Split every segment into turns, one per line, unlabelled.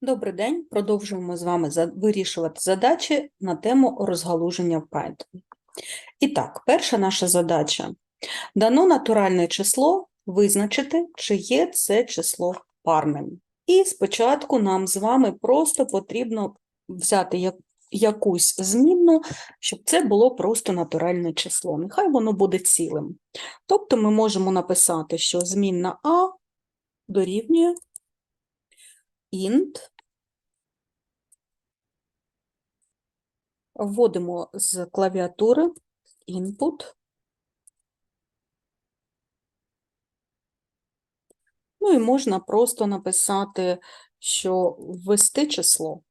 Добрий день. Продовжуємо з вами вирішувати задачі на тему розгалуження в Python. І так, перша наша задача. Дано натуральне число визначити, чи є це число парним. І спочатку нам з вами просто потрібно взяти якусь змінну, щоб це було просто натуральне число. Нехай воно буде цілим. Тобто ми можемо написати, що змінна А дорівнює int Вводимо з клавіатури input. Ну і можна просто написати, що ввести число.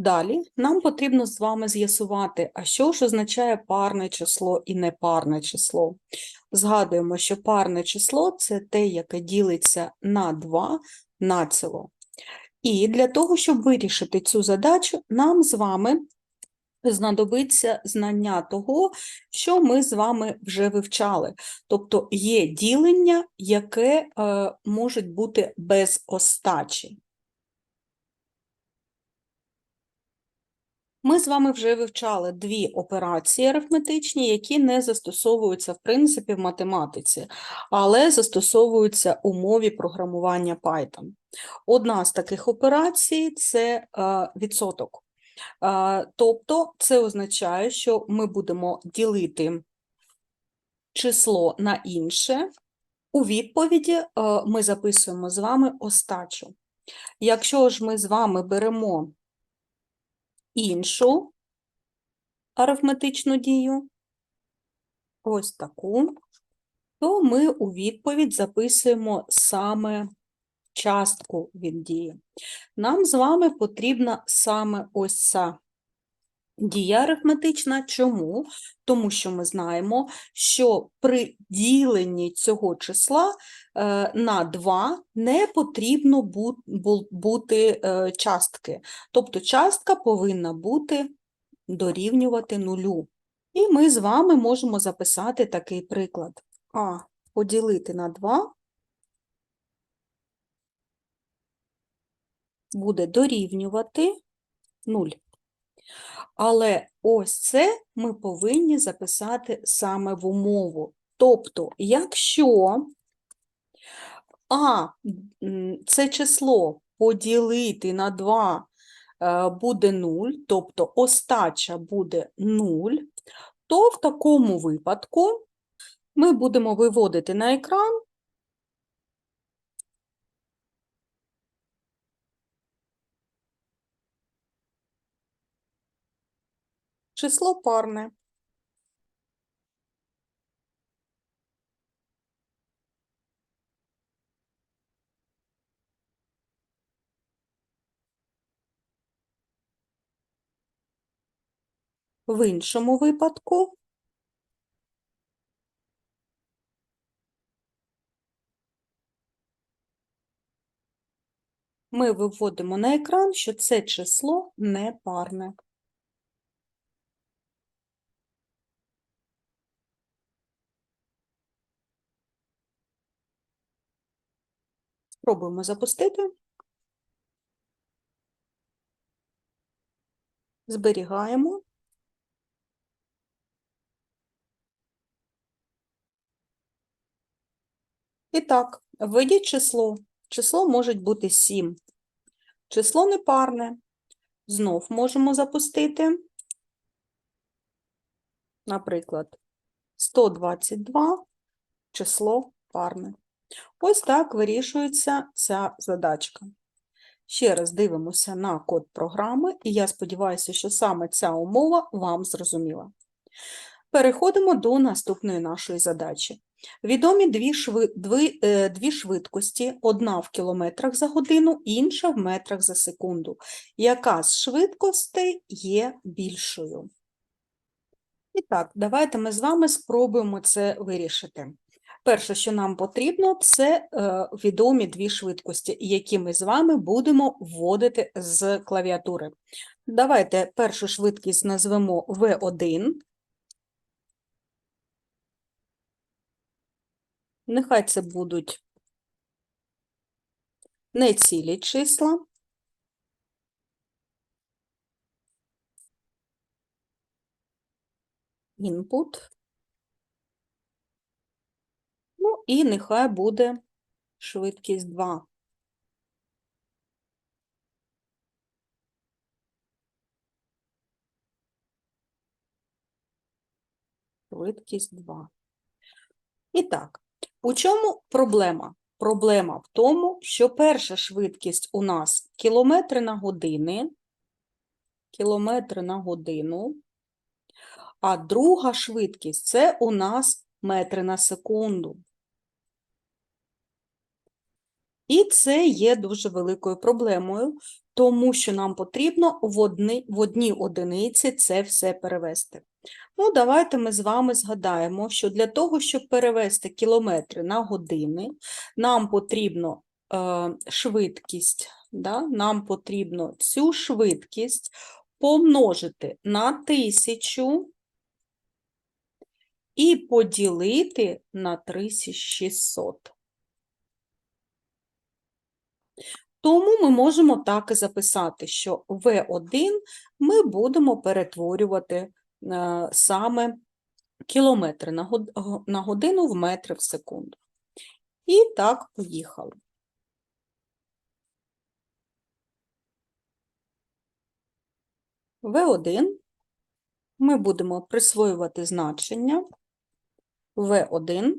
Далі нам потрібно з вами з'ясувати, а що ж означає парне число і непарне число. Згадуємо, що парне число – це те, яке ділиться на 2 націло. І для того, щоб вирішити цю задачу, нам з вами знадобиться знання того, що ми з вами вже вивчали. Тобто є ділення, яке е, може бути без остачі. Ми з вами вже вивчали дві операції арифметичні, які не застосовуються, в принципі, в математиці, але застосовуються у мові програмування Python. Одна з таких операцій – це е, відсоток. Е, Тобто це означає, що ми будемо ділити число на інше. У відповіді е, ми записуємо з вами остачу. Якщо ж ми з вами беремо іншу арифметичну дію, ось таку, то ми у відповідь записуємо саме частку від дії. Нам з вами потрібна саме ось ця дія арифметична. Чому? Тому що ми знаємо, що при діленні цього числа е, на 2 не потрібно бу- бу- бути е, частки. Тобто частка повинна бути дорівнювати нулю. І ми з вами можемо записати такий приклад. А поділити на 2 буде дорівнювати 0. Але ось це ми повинні записати саме в умову. Тобто, якщо А це число поділити на 2 е, буде 0, тобто остача буде 0, то в такому випадку ми будемо виводити на екран число парне. В іншому випадку ми виводимо на екран, що це число не парне. Спробуємо запустити. Зберігаємо. І так, введіть число. Число може бути 7. Число непарне. Знов можемо запустити. Наприклад, 122 число парне. Ось так вирішується ця задачка. Ще раз дивимося на код програми, і я сподіваюся, що саме ця умова вам зрозуміла. Переходимо до наступної нашої задачі. Відомі дві, шви... дві, е, дві швидкості, одна в кілометрах за годину, інша в метрах за секунду. Яка з швидкостей є більшою? І так, давайте ми з вами спробуємо це вирішити. Перше, що нам потрібно, це е, відомі дві швидкості, які ми з вами будемо вводити з клавіатури. Давайте першу швидкість назвемо V1. Нехай це будуть не цілі числа. Input. Ну і нехай буде швидкість 2. Швидкість 2. І так, у чому проблема? Проблема в тому, що перша швидкість у нас кілометри на години, кілометри на годину, а друга швидкість це у нас метри на секунду. І це є дуже великою проблемою, тому що нам потрібно в, одни, в одній одиниці це все перевести. Ну, давайте ми з вами згадаємо, що для того, щоб перевести кілометри на години, нам потрібно е, швидкість, да? нам потрібно цю швидкість помножити на 1000 і поділити на 3600. Тому ми можемо так і записати, що V1 ми будемо перетворювати е, саме кілометри на год- на годину в метри в секунду. І так, поїхали. V1 ми будемо присвоювати значення V1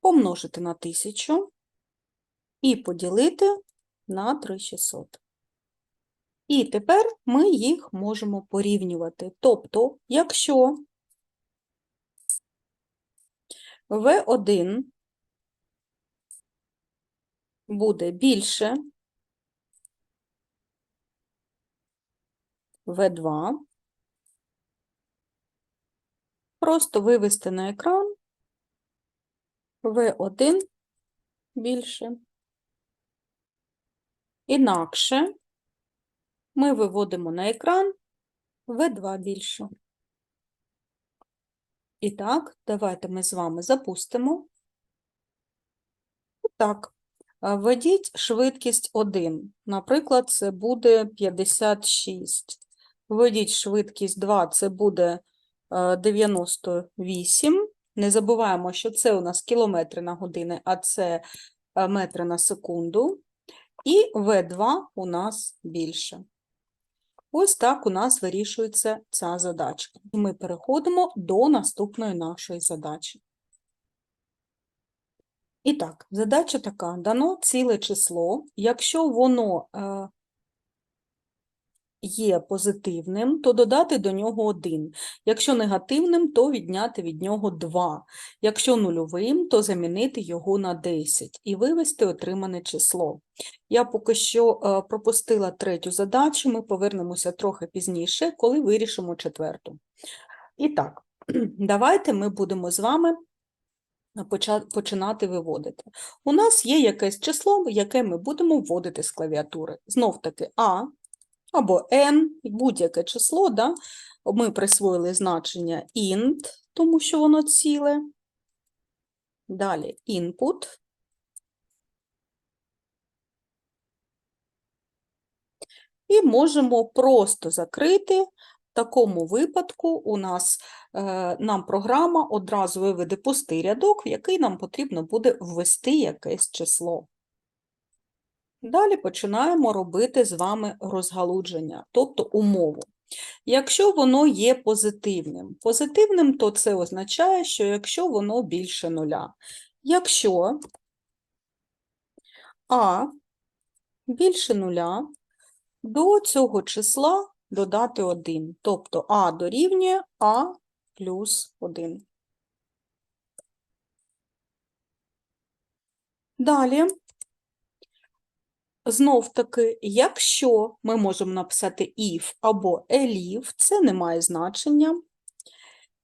помножити на 1000 і поділити на 3600. І тепер ми їх можемо порівнювати. Тобто, якщо V1 буде більше V2, просто вивести на екран V1 більше. Інакше ми виводимо на екран V2 більше. І так, давайте ми з вами запустимо. Так, введіть швидкість 1. Наприклад, це буде 56. Введіть швидкість 2, це буде е, 98. Не забуваємо, що це у нас кілометри на годину, а це метри на секунду. І В2 у нас більше. Ось так у нас вирішується ця задачка. І ми переходимо до наступної нашої задачі. І так, задача така: дано ціле число, якщо воно е, є позитивним, то додати до нього 1. Якщо негативним, то відняти від нього 2. Якщо нульовим, то замінити його на 10 і вивести отримане число. Я поки що е, пропустила третю задачу, ми повернемося трохи пізніше, коли вирішимо четверту. І так, давайте ми будемо з вами починати виводити. У нас є якесь число, яке ми будемо вводити з клавіатури. Знов таки А або N, будь-яке число, да? ми присвоїли значення int, тому що воно ціле. Далі input. І можемо просто закрити. В такому випадку у нас е, нам програма одразу виведе пустий рядок, в який нам потрібно буде ввести якесь число. Далі починаємо робити з вами розгалудження, тобто умову. Якщо воно є позитивним, позитивним, то це означає, що якщо воно більше нуля. Якщо А більше нуля, до цього числа додати 1, тобто А дорівнює А плюс 1. Далі, знов таки, якщо ми можемо написати if або elif, це не має значення.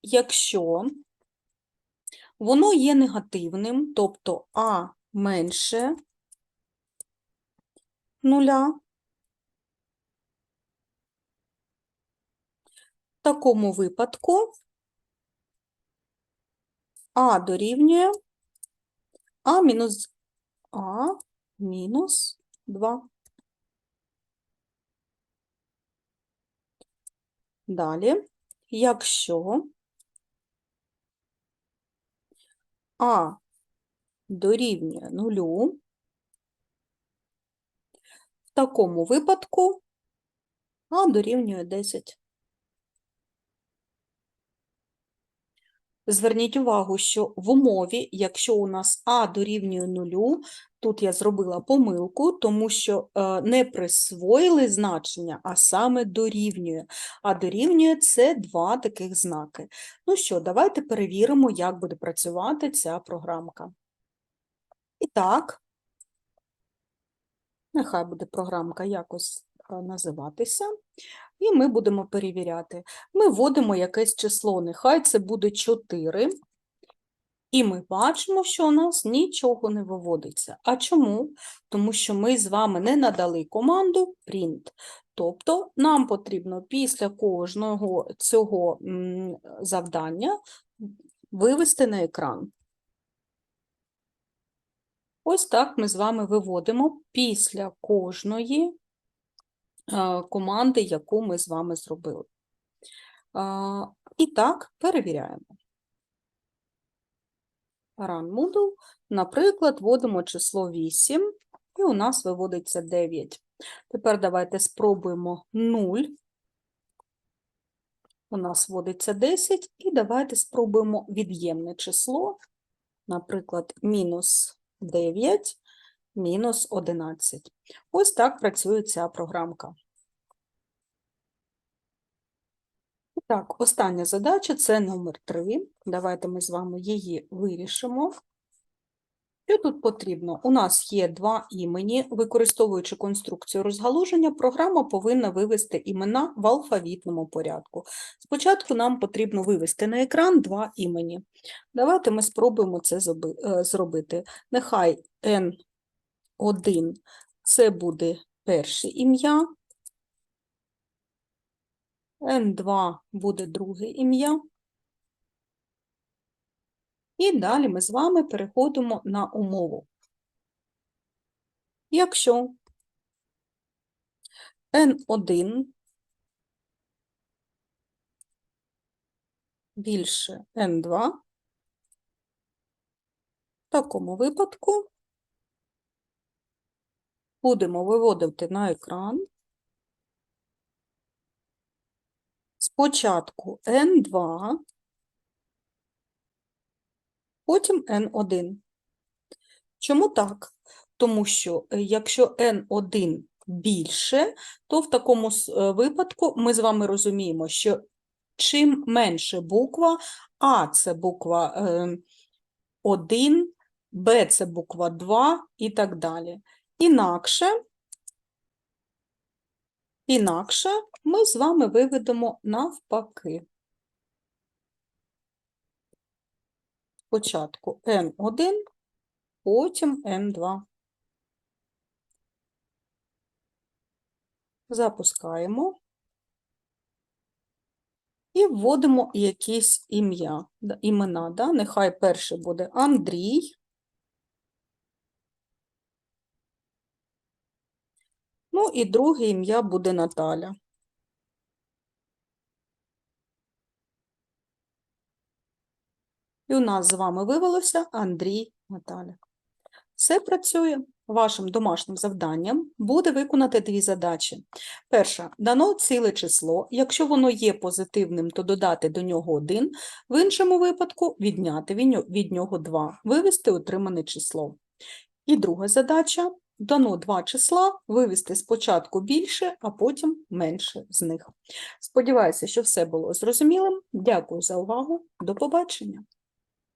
Якщо воно є негативним, тобто А менше нуля. В такому випадку А дорівнює А мінус А мінус 2. Далі, якщо А дорівнює нулю, в такому випадку А дорівнює 10. Зверніть увагу, що в умові, якщо у нас А дорівнює нулю, тут я зробила помилку, тому що е, не присвоїли значення, а саме дорівнює. А дорівнює це два таких знаки. Ну що, давайте перевіримо, як буде працювати ця програмка. І так, нехай буде програмка якось називатися. І ми будемо перевіряти. Ми вводимо якесь число, нехай це буде 4. І ми бачимо, що у нас нічого не виводиться. А чому? Тому що ми з вами не надали команду print. Тобто нам потрібно після кожного цього завдання вивести на екран. Ось так ми з вами виводимо після кожної команди, яку ми з вами зробили. І так, перевіряємо. Run Moodle. Наприклад, вводимо число 8, і у нас виводиться 9. Тепер давайте спробуємо 0. У нас вводиться 10, і давайте спробуємо від'ємне число, наприклад, мінус 9, мінус 11. Ось так працює ця програмка. Так, остання задача це номер 3. Давайте ми з вами її вирішимо. Що тут потрібно? У нас є два імені. Використовуючи конструкцію розгалуження, програма повинна вивести імена в алфавітному порядку. Спочатку нам потрібно вивести на екран два імені. Давайте ми спробуємо це е, зробити. Нехай N1 це буде перше ім'я, N2 буде друге ім'я. І далі ми з вами переходимо на умову. Якщо N1 більше N2, в такому випадку будемо виводити на екран спочатку N2, потім N1. Чому так? Тому що е, якщо N1 більше, то в такому е, випадку ми з вами розуміємо, що чим менше буква, А це буква 1, Б це буква 2 і так далі. Інакше, інакше ми з вами виведемо навпаки. Спочатку N1, потім N2. Запускаємо. І вводимо якісь ім'я, імена. Да? Нехай перший буде Андрій. Ну і друге ім'я буде Наталя. І у нас з вами вивелося Андрій Наталя. Все працює. Вашим домашнім завданням буде виконати дві задачі. Перша. Дано ціле число. Якщо воно є позитивним, то додати до нього 1. В іншому випадку відняти від від нього 2. Вивести отримане число. І друга задача. Дано два числа, вивести спочатку більше, а потім менше з них. Сподіваюся, що все було зрозумілим. Дякую за увагу. До побачення.